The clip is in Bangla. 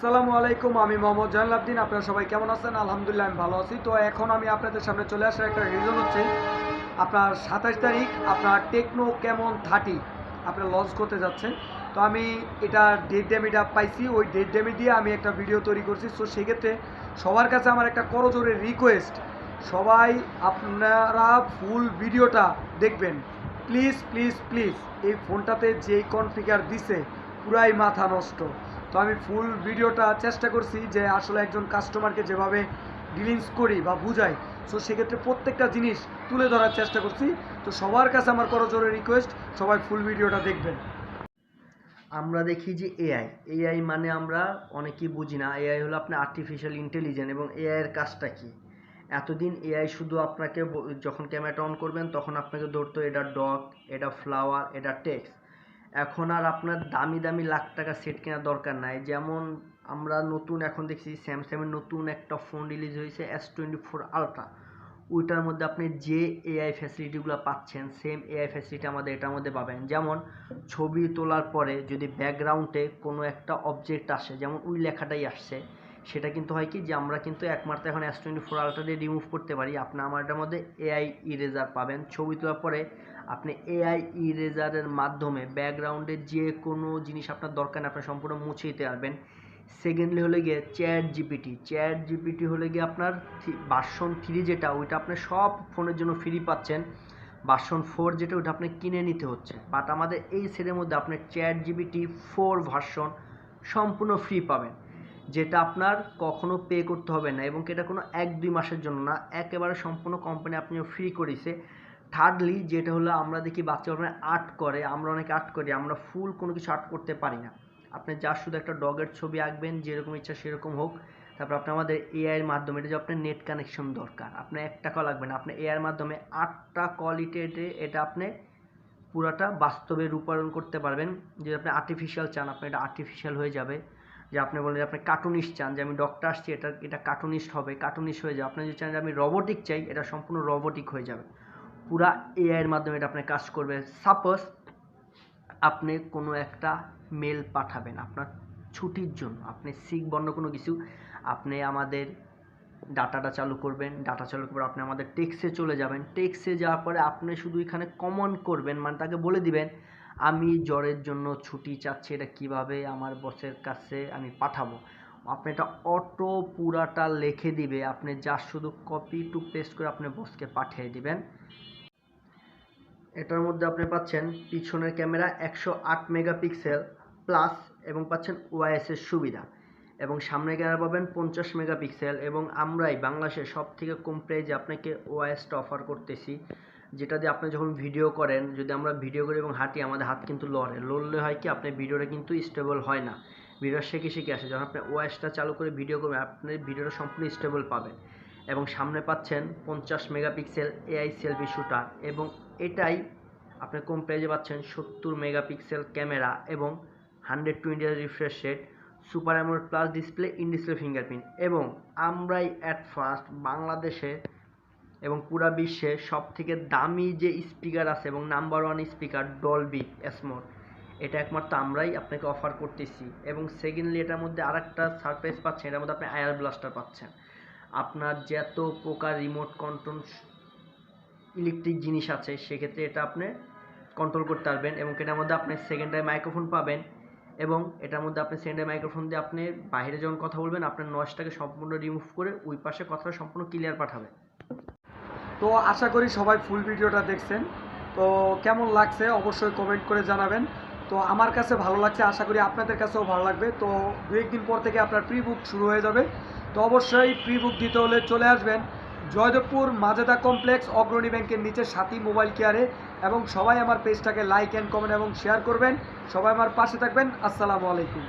আসসালামু আলাইকুম, আমি মোহাম্মদ জাহান আবদিন, আপনারা সবাই কেমন আছেন? আলহামদুলিল্লাহ, আমি ভালো আছি। তো এখন আমি আপনাদের সামনে চলে আসার একটা রিজন হচ্ছে, আপনার সাতাশ তারিখ, আপনার টেকনো কেমন থার্টি আপনার লঞ্চ করতে যাচ্ছেন। তো আমি এটা ডেট ডেমিটা পাইছি, ওই ডেট ডেমি দিয়ে আমি একটা ভিডিও তৈরি করছি। সো সেক্ষেত্রে সবার কাছে আমার একটা করজোরে রিকোয়েস্ট সবাই আপনারা ফুল ভিডিওটা দেখবেন। প্লিজ প্লিজ প্লিজ এই ফোনটাতে যেই কনফিগার দিছে, পুরাই মাথা নষ্ট। তো আমি ফুল ভিডিওটা চেষ্টা করছি যে আসলে একজন কাস্টমারকে যেভাবে ডিলিংস করি বা বুঝাই সো সেক্ষেত্রে প্রত্যেকটা জিনিস তুলে ধরার চেষ্টা করছি। তো সবার কাছে আমার করজোরে রিকোয়েস্ট সবাই ফুল ভিডিওটা দেখবেন। আমরা দেখি যে এআই এআই মানে আমরা অনেকেই বুঝি না। এআই হলো আপনার আর্টিফিশিয়াল ইন্টেলিজেন্স এবং এআইয়ের কাজটা কি? এতদিন এআই শুধু আপনাকে যখন ক্যামেরাটা অন করবেন, তখন আপনাকে ধরতো এটা ডগ এটা ফ্লাওয়ার এটা টেক্স এখন আর আপনার দামি দামি লাখ টাকা সেট কেনার দরকার নাই। যেমন আমরা নতুন এখন দেখছি স্যামসাংয়ের নতুন একটা ফোন রিলিজ হয়েছে এস টোয়েন্টি ফোর আলট্রা ওইটার মধ্যে আপনি যে এআই ফ্যাসিলিটিগুলো পাচ্ছেন সেম এআই ফ্যাসিলিটি আমাদের এটার মধ্যে পাবেন। যেমন ছবি তোলার পরে যদি ব্যাকগ্রাউন্ডে কোনো একটা অবজেক্ট আসে, যেমন ওই লেখাটাই আসছে সেটা কিন্তু হয় কি যে আমরা কিন্তু একমাত্র এখন এস টোয়েন্টি ফোর আলট্রা দিয়ে রিমুভ করতে পারি। আপনি আমার এটার মধ্যে এআই ইরেজার পাবেন। ছবি তোলার পরে আপনি এআই ইরেজারের মাধ্যমে ব্যাকগ্রাউন্ডে যে কোনো জিনিস আপনার দরকার আপনি সম্পূর্ণ মুছে দিতে পারবেন। সেকেন্ডলি হলে গিয়ে চ্যাট জিপিটি চ্যাট জিপিটি হলে গিয়ে আপনার ভার্সন থ্রি যেটা, ওইটা আপনি সব ফোনের জন্য ফ্রি পাচ্ছেন। ভার্সন ফোর যেটা ওটা আপনি কিনে নিতে হচ্ছে। বাট আমাদের এই সেটের মধ্যে আপনি চ্যাট জিবিটি ফোর ভার্সন সম্পূর্ণ ফ্রি পাবেন। যেটা আপনার কখনো পে করতে হবে না এবং এটা কোনো এক, দুই মাসের জন্য না, একেবারে সম্পূর্ণ কোম্পানি আপনি ফ্রি করেছে। থার্ডলি যেটা হলো আমরা দেখি বাচ্চা মানে আর্ট করে, আমরা অনেকে আর্ট করি, আমরা ফুল কোনো কিছু আর্ট করতে পারি না। আপনি যা শুধু একটা ডগের ছবি আঁকবেন, যেরকম ইচ্ছা সেরকম হোক, তারপর আপনি আমাদের এআইয়ের মাধ্যমে, এটা যে আপনার নেট কানেকশন দরকার, আপনার এক টাকাও লাগবে না, আপনি এআইয়ের মাধ্যমে আটটা কোয়ালিটিতে এটা আপনি পুরাটা বাস্তবে রূপায়ণ করতে পারবেন। যদি আপনি আর্টিফিশিয়াল চান আপনি এটা আর্টিফিশিয়াল হয়ে যাবে। যে আপনি বলেন যে আপনি কার্টুনিস্ট চান, যে আমি ডক্টর আসছি, এটা এটা কার্টুনিস্ট হবে কার্টুনিস্ট হয়ে যাবে আপনি যদি চান যে আমি রোবোটিক চাই, এটা সম্পূর্ণ রোবোটিক হয়ে যাবে। পুরা এআইয়ের মাধ্যমে এটা আপনার কাজ করবে। সাপোজ আপনি কোনো একটা মেল পাঠাবেন আপনার ছুটির জন্য। আপনি সিক বর্ণ কোনো কিছু, আপনি আমাদের ডাটাটা চালু করবেন ডাটা চালু করে আপনি আমাদের টেক্সে চলে যাবেন। টেক্সে যাওয়ার পরে আপনি শুধু এখানে কমন করবেন মানে তাকে বলে দিবেন আমি জ্বরের জন্য ছুটি চাচ্ছি, এটা কীভাবে আমার বসের কাছে আমি পাঠাবো? আপনি এটা অটো পুরাটা লিখে দিবে, আপনি যা শুধু কপি টু পেস্ট করে আপনি বসকে পাঠিয়ে দিবেন। এটার মধ্যে আপনি পাচ্ছেন পিছনের ক্যামেরা একশো আট মেগাপিক্সেল প্লাস এবং পাচ্ছেন ওআইএসের সুবিধা। এবং সামনে ক্যামেরা পাবেন পঞ্চাশ মেগাপিক্সেল এবং আমরাই বাংলাদেশের সব থেকে কম প্রাইজে আপনাকে ওআইএসটা অফার করতেছি, যেটা দিয়ে আপনি যখন ভিডিও করেন, যদি আমরা ভিডিও করি এবং হাঁটি, আমাদের হাত কিন্তু লড়ে। লড়লে হয় কি, আপনার ভিডিওটা কিন্তু স্টেবল হয় না। ভিডিও শেখে শিখে আসে। যখন আপনি ওআইএসটা চালু করে ভিডিও করবেন আপনি ভিডিওটা সম্পূর্ণ স্টেবল পাবেন এবং সামনে পাচ্ছেন পঞ্চাশ মেগাপিক্সেল এআই সেলফি শুটার এবং এটাই আপনি কম প্রাইজে পাচ্ছেন সত্তর মেগাপিক্সেল ক্যামেরা এবং hundred twenty refresh rate super AMOLED plus display in display fingerprint এবং আমরাই অ্যাট ফার্স্ট বাংলাদেশে এবং পুরা বিশ্বে সব থেকে দামি যে স্পিকার আছে এবং নাম্বার ওয়ান স্পিকার ডলবি এসমোর এটা একমাত্র আমরাই আপনাকে অফার করতেছি। এবং সেকেন্ডলি এটার মধ্যে আরেকটা সারপ্রাইজ পাচ্ছেন, এটার মধ্যে আপনি আয়ার ব্লাস্টার পাচ্ছেন। আপনার যত প্রকার রিমোট কন্ট্রোল ইলেকট্রিক জিনিস আছে, সেক্ষেত্রে এটা আপনি কন্ট্রোল করতে পারবেন এবং এটার মধ্যে আপনি সেকেন্ডারি মাইক্রোফোন পাবেন। এবং এটার মধ্যে আপনি সেকেন্ডারি মাইক্রোফোন দিয়ে আপনি বাইরে যখন কথা বলবেন, আপনার নয়েজটাকে সম্পূর্ণ রিমুভ করে ওই পাশে কথাটা সম্পূর্ণ ক্লিয়ার পাঠাবে। তো আশা করি সবাই ফুল ভিডিওটা দেখছেন। তো কেমন লাগছে অবশ্যই কমেন্ট করে জানাবেন। তো আমার কাছে ভালো লাগছে, আশা করি আপনাদের কাছেও ভালো লাগবে। তো দু একদিন পর থেকে আপনার প্রি বুক শুরু হয়ে যাবে। তো অবশ্যই প্রি বুক দিতে হলে চলে আসবেন। জয়দেবপুর মাজেদা কমপ্লেক্স অগ্রণী ব্যাংকের নিচে সাথী মোবাইল কেয়ারে এবং সবাই আমার পেজটাকে লাইক অ্যান্ড কমেন্ট এবং শেয়ার করবেন। সবাই আমার পাশে থাকবেন। আসসালামু আলাইকুম।